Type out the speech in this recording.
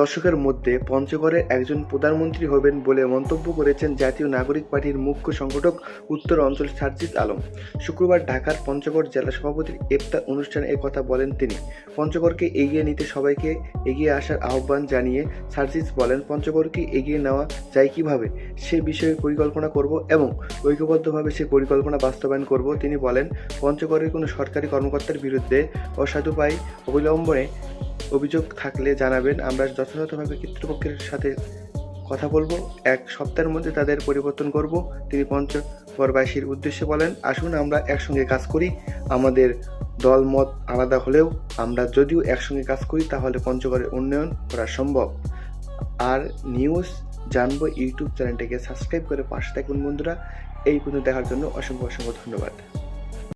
দর্শকের মধ্যে পঞ্চগড়ের একজন প্রধানমন্ত্রী হবেন বলে মন্তব্য করেছেন জাতীয় নাগরিক পার্টির মুখ্য সংগঠক উত্তর অঞ্চল সার্জিস আলম। শুক্রবার ঢাকার পঞ্চগড় জেলা সভাপতির ইফতার অনুষ্ঠানে কথা বলেন তিনি। পঞ্চগড়কে এগিয়ে নিতে সবাইকে এগিয়ে আসার আহ্বান জানিয়ে সার্জিস বলেন, পঞ্চগড়কে এগিয়ে নেওয়া যায় কীভাবে? সে বিষয়ে পরিকল্পনা করব এবং ঐক্যবদ্ধভাবে সে পরিকল্পনা বাস্তবায়ন করব। তিনি বলেন, পঞ্চগড়ের কোনো সরকারি কর্মকর্তার বিরুদ্ধে অসাধুপায় অবিলম্বনে অভিযোগ থাকলে জানাবেন। আমরা যথাযথভাবে কর্তৃপক্ষের সাথে কথা বলব। এক সপ্তাহের মধ্যে তাদের পরিবর্তন করব। তিনি পঞ্চগড়বাসীর উদ্দেশ্যে বলেন, আসুন, আমরা একসঙ্গে কাজ করি। আমাদের দল মত আলাদা হলেও আমরা যদিও একসঙ্গে কাজ করি, তাহলে পঞ্চগড়ের উন্নয়ন করা সম্ভব। আর নিউজ জানব ইউটিউব চ্যানেলটাকে সাবস্ক্রাইব করে পাশে থাকুন বন্ধুরা। এই পর্যন্ত দেখার জন্য অসংখ্য অসংখ্য ধন্যবাদ।